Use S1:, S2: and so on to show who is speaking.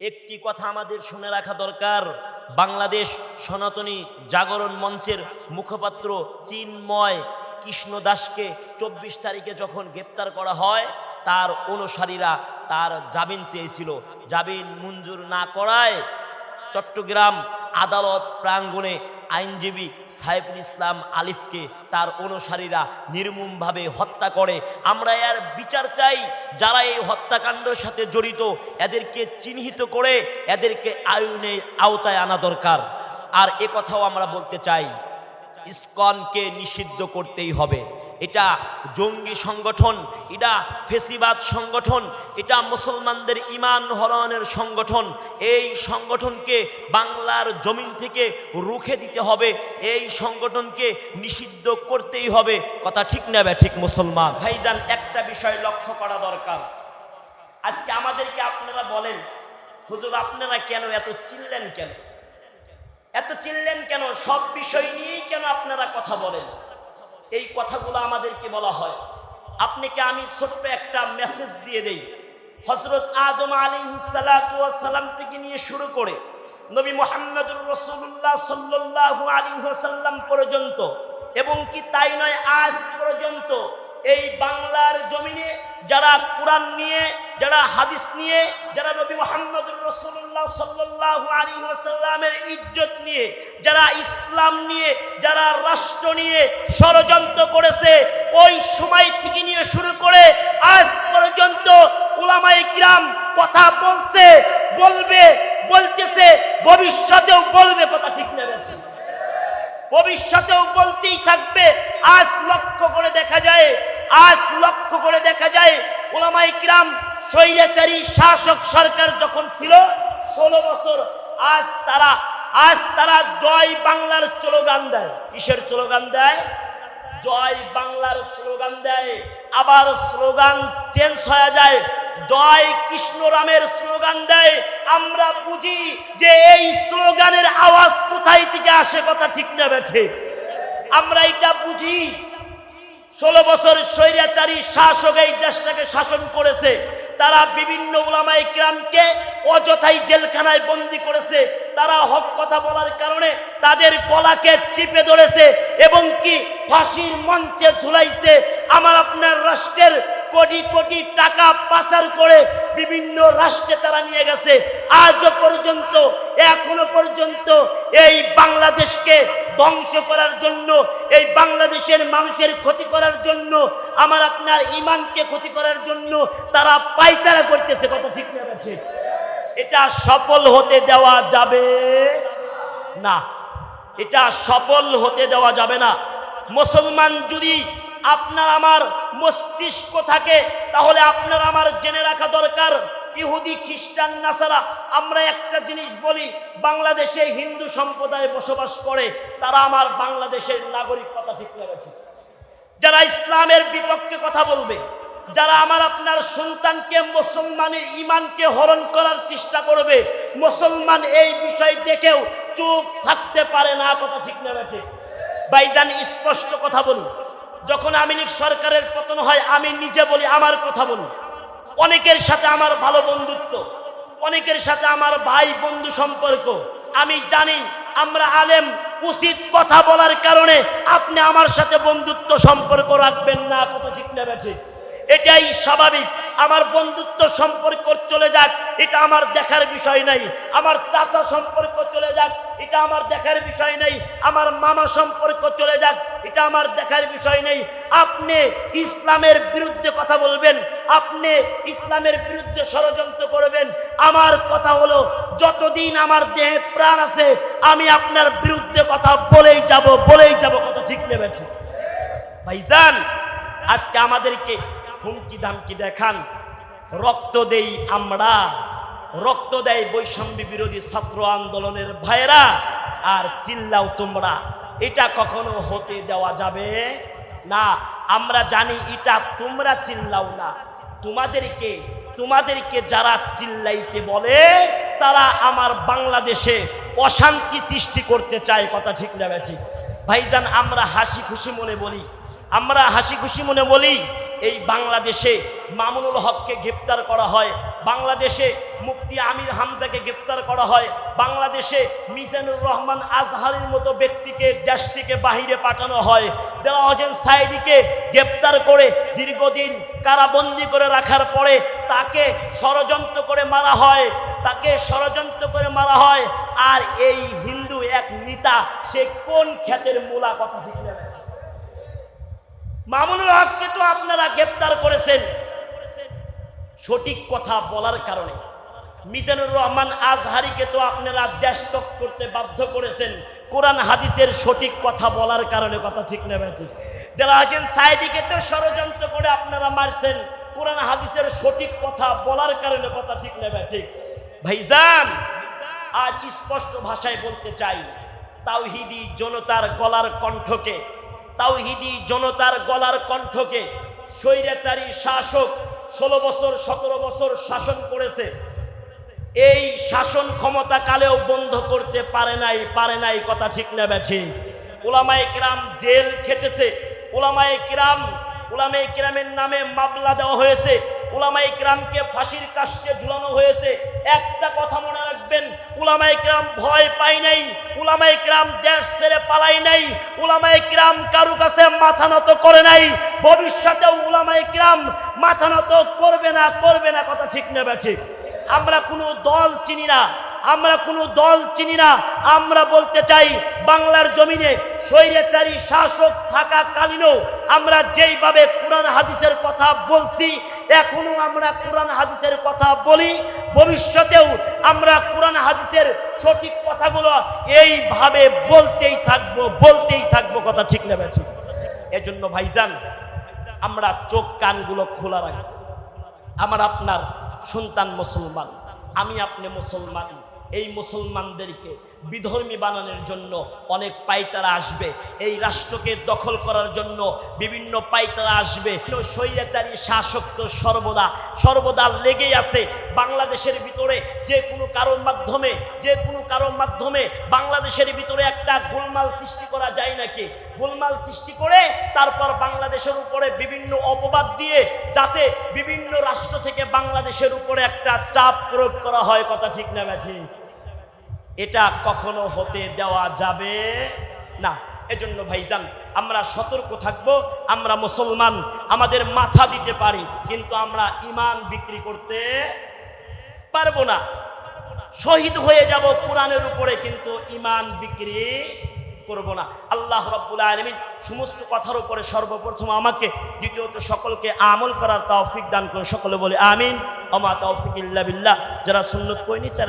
S1: একটি কথা আমাদের শুনে রাখা দরকার। বাংলাদেশ সনাতনী জাগরণ মঞ্চের মুখপাত্র চিন্ময় কৃষ্ণ দাসকে চব্বিশ তারিখে যখন গ্রেপ্তার করা হয়, তার অনুসারীরা তার জামিন চেয়েছিল। জামিন মঞ্জুর না করায় চট্টগ্রাম আদালত প্রাঙ্গণে আইনজীবী সাইফুল ইসলাম আলিফকে তার অনুসারীরা নির্মমভাবে হত্যা করে। আমরা এর বিচার চাই, যারা এই হত্যাকাণ্ডের সাথে জড়িত, এদেরকে চিহ্নিত করে এদেরকে আইনের আওতায় আনা দরকার। আর এ কথাও আমরা বলতে চাই, ইসকনকে নিষিদ্ধ করতেই হবে। এটা জঙ্গি সংগঠন, এটা ফেসিবাদ সংগঠন, এটা মুসলমানদের ইমান হরণের সংগঠন। এই সংগঠনকে বাংলার জমিন থেকে রুখে দিতে হবে, এই সংগঠনকে নিষিদ্ধ করতেই হবে। কথা ঠিক নেবে ঠিক মুসলমান? ভাইজান, একটা বিষয় লক্ষ্য করা দরকার। আজকে আমাদেরকে আপনারা বলেন, হুজুর, আপনারা কেন এত চিনলেন কেন? এত চিনলেন কেন? সব বিষয় নিয়েই কেন আপনারা কথা বলেন? এই কথাগুলো আমাদেরকে বলা হয়। আপনাকে আমি ছোট্ট একটা মেসেজ দিয়ে দেই? হজরত আদম আলী সালাম থেকে নিয়ে শুরু করে নবী মোহাম্মদুর রসুল্লাহ সাল্লাহ আলী পর্যন্ত, এবং কি তাই নয় আজ পর্যন্ত এই বাংলার জমিনে যারা কোরআন নিয়ে, যারা হাদিস নিয়ে, যারা নবী মোহাম্মদুর রসুল্লাহ ওয়াসাল্লামের ইজ্জত নিয়ে, যারা ইসলাম নিয়ে, যারা রাষ্ট্র নিয়ে ষড়যন্ত্র করেছে, ওই সময় থেকে নিয়ে শুরু করে আজ পর্যন্ত ওলামাই কিরাম কথা বলছে, বলবে, বলতেছে, ভবিষ্যতেও বলবে কথা ঠিক নেবে ভবিষ্যতেও বলতেই থাকবে, আজ লক্ষ্য করে দেখা যায়, আজ লক্ষ্য করে দেখা যায় ওলামাই কিরাম স্বৈরাচারী শাসক সরকার যখন ছিল ষোলো বছর, আজ তারা আজ তারা জয় বাংলার স্লোগান দেয়। কিসের স্লোগান দেয়? জয় বাংলার স্লোগান দেয়। আবার স্লোগান চেঞ্জ হয়ে যায়। জয় কৃষ্ণ রামের স্লোগান দেয়। আমরা বুঝি যে এই স্লোগানের আওয়াজ কোথায় থেকে আসে কথা ঠিক না বেঠে। আমরা এটা বুঝি। ষোলো বছর স্বৈরাচারী শাসক এই দেশটাকে শাসন করেছে। তারা বিভিন্ন উলামাই কিরামকে অযথাই জেলখানায় বন্দি করেছে। তারা হক কথা বলার কারণে তাদের গলাকে চিপে ধরেছে এবং কি ফাঁসির মঞ্চে ঝুলাইছে। আমার আপনার রাষ্ট্রের কোটি কোটি টাকা পাচার করে বিভিন্ন রাষ্ট্রে তারা নিয়ে গেছে। আজও পর্যন্ত, এখনও পর্যন্ত এই বাংলাদেশকে ধ্বংস করার জন্য, এই বাংলাদেশের মানুষের ক্ষতি করার জন্য, আমার আপনার ইমানকে ক্ষতি করার জন্য তারা পাইতারা করতেছে। কত ঠিক না এটা সফল হতে দেওয়া যাবে না। এটা সফল হতে দেওয়া যাবে না। মুসলমান যদি আপনার আমার মস্তিষ্ক থাকে, তাহলে আপনার আমার জেনে রাখা দরকার, ইহুদি, খ্রিস্টান, নাসারা, আমরা একটা জিনিস বলি, বাংলাদেশে হিন্দু সম্প্রদায় বসবাস করে, তারা আমার বাংলাদেশের নাগরিক কথা ঠিক। যারা ইসলামের বিপক্ষে কথা বলবে যারা আমার আপনার সন্তানকে, মুসলমানের ইমানকে হরণ করার চেষ্টা করবে, মুসলমান এই বিষয় দেখেও চুপ থাকতে পারে না, কথা ঠিক না রাখে ভাইজান, স্পষ্ট কথা বলুন। যখন আওয়ামী লীগ সরকারের পতন হয়, আমি নিজে বলি, আমার কথা বলুন। অনেকের সাথে আমার ভালো বন্ধুত্ব, অনেকের সাথে আমার ভাই বন্ধু সম্পর্ক। আমি জানি, আমরা আলেম, উচিত কথা বলার কারণে আপনি আমার সাথে বন্ধুত্ব সম্পর্ক রাখবেন না কত ঠিক নেবে ঠিক। এটাই স্বাভাবিক। আমার বন্ধুত্ব সম্পর্ক চলে যাক, এটা আমার দেখার বিষয় নাই। আমার চাচা সম্পর্ক চলে যাক, এটা আমার দেখার বিষয় নেই। আমার মামা সম্পর্ক চলে যাক, এটা আমার দেখার বিষয় নেই। আপনি ইসলামের বিরুদ্ধে কথা বলবেন, আপনি ইসলামের বিরুদ্ধে ষড়যন্ত্র করবেন। আমার কথা হলো, যতদিন আমার দেহে প্রাণ আছে, আমি আপনার বিরুদ্ধে কথা বলেই যাব বলেই যাব কত ঠিক নেবেন ভাইজান, আজকে আমাদেরকে হুমকি ধামকি দেখান। রক্ত দেই আমরা, রক্ত দেয় বৈষম্য বিরোধী ছাত্র আন্দোলনের ভাইরা আর চিল্লাও তোমরা। এটা কখনো হতে দেওয়া যাবে না। আমরা জানি এটা তোমরা চিল্লাও না। তোমাদেরকে তোমাদেরকে যারা চিল্লাইতে বলে, তারা আমার বাংলাদেশে অশান্তি সৃষ্টি করতে চায়, কথা ঠিক না ঠিক ভাইজান, আমরা হাসি খুশি মনে বলি। আমরা হাসি খুশি মনে বলি এই বাংলাদেশে মামুনুল হককে গ্রেপ্তার করা হয়, বাংলাদেশে মুফতি আমির হামজাকে গ্রেফতার করা হয়, বাংলাদেশে মিজানুর রহমান আজহারের মতো ব্যক্তিকে দেশ থেকে বাহিরে পাঠানো হয়। দেওয়া হোসেন সাইদিকে গ্রেপ্তার করে দীর্ঘদিন কারাবন্দি করে রাখার পরে তাকে ষড়যন্ত্র করে মারা হয়, তাকে ষড়যন্ত্র করে মারা হয়। আর এই হিন্দু এক নেতা, সে কোন খ্যাতের মূলা কথা নেবে মামুনুল হককে তো আপনারা গ্রেপ্তার করেছেন। সঠিক কথা বলার কারণে। মিজানুর রহমান আজহারিকে তো আপনারা দেশত্যাগ করতে বাধ্য করেছেন। কোরআন হাদিসের সঠিক কথা বলার কারণে, কথা ঠিক নেবে ঠিক? দেলাহাজেন সাইদিকে তো ষড়যন্ত্র করে আপনারা মারছেন। কোরআন হাদিসের সঠিক কথা বলার কারণে, কথা ঠিক নেবে ঠিক? ভাইজান, আজ স্পষ্ট ভাষায় বলতে চাই, তাওহিদি জনতার গলার কণ্ঠকে তাওহিদি জনতার গলার কণ্ঠকে স্বৈরাচারী শাসক ষোলো বছর, সতেরো বছর শাসন করেছে। এই শাসন ক্ষমতা কালেও বন্ধ করতে পারে নাই পারে নাই কথা ঠিক না ব্যাঠি। ওলামায়ে কিরাম জেল খেটেছে। ওলামায়ে কিরাম, ওলামায়ে কিরামের নামে মামলা দেওয়া হয়েছে। ওলামায়ে কিরামকে ফাঁসির কাস্টে ঝুলানো হয়েছে। একটা কথা মনে ওলামায়ে কিরাম ভয় পায় নাই ওলামায়ে কিরাম দেশ ছেড়ে পালাই নাই ওলামায়ে কিরাম কারু কাছে মাথা নত করে নাই, ভবিষ্যতেও ওলামায়ে কিরাম মাথা নত করবে না করবে না কথা ঠিক না ব্যাঠি আমরা কোনো দল চিনি না, আমরা কোনো দল চিনি না, আমরা বলতে চাই বাংলার জমিনে স্বৈরাচারী শাসক থাকাকালীনও আমরা যেইভাবে কোরআন হাদিসের কথা বলছি, এখনও আমরা কোরআন হাদিসের কথা বলি, ভবিষ্যতেও আমরা হাদিসের সঠিক কথাগুলো এইভাবে বলতেই থাকব বলতেই থাকব, কথা ঠিক নেবে ঠিক এজন্য ভাইজান, আমরা চোখ কানগুলো খোলা রাখব আমার আপনার সন্তান মুসলমান, আমি আপনি মুসলমান, এই মুসলমানদেরকে বিধর্মী বানানোর জন্য অনেক পাইতারা আসবে। এই রাষ্ট্রকে দখল করার জন্য বিভিন্ন পাইতারা আসবে। স্বৈরাচারী শাসক তো সর্বদা সর্বদা লেগেই আছে। বাংলাদেশের ভিতরে যে কোনো কারোর মাধ্যমে, যে কোনো কারোর মাধ্যমে বাংলাদেশের ভিতরে একটা গোলমাল সৃষ্টি করা যায় নাকি? গোলমাল সৃষ্টি করে তারপর বাংলাদেশের উপরে বিভিন্ন অপবাদ দিয়ে যাতে বিভিন্ন রাষ্ট্র থেকে বাংলাদেশের উপরে একটা চাপ প্রয়োগ করা হয়, কথা ঠিক না ঠিক? এটা কখনো হতে দেওয়া যাবে না। এজন্য ভাইজান, আমরা সতর্ক থাকব, আমরা মুসলমান, আমাদের মাথা দিতে পারি, কিন্তু আমরা ইমান বিক্রি করতে পারব না। শহীদ হয়ে যাব কোরআনের উপরে, কিন্তু ইমান বিক্রি করব না। আল্লাহ রব্বুল আলমিন সমস্ত কথার উপরে সর্বপ্রথম আমাকে, দ্বিতীয়ত সকলকে আমল করার তৌফিক দান করে সকলে বলে আমিন। অমা তৌফিক ইল্লা বিল্লাহ। যারা সুন্নত কইনি যারা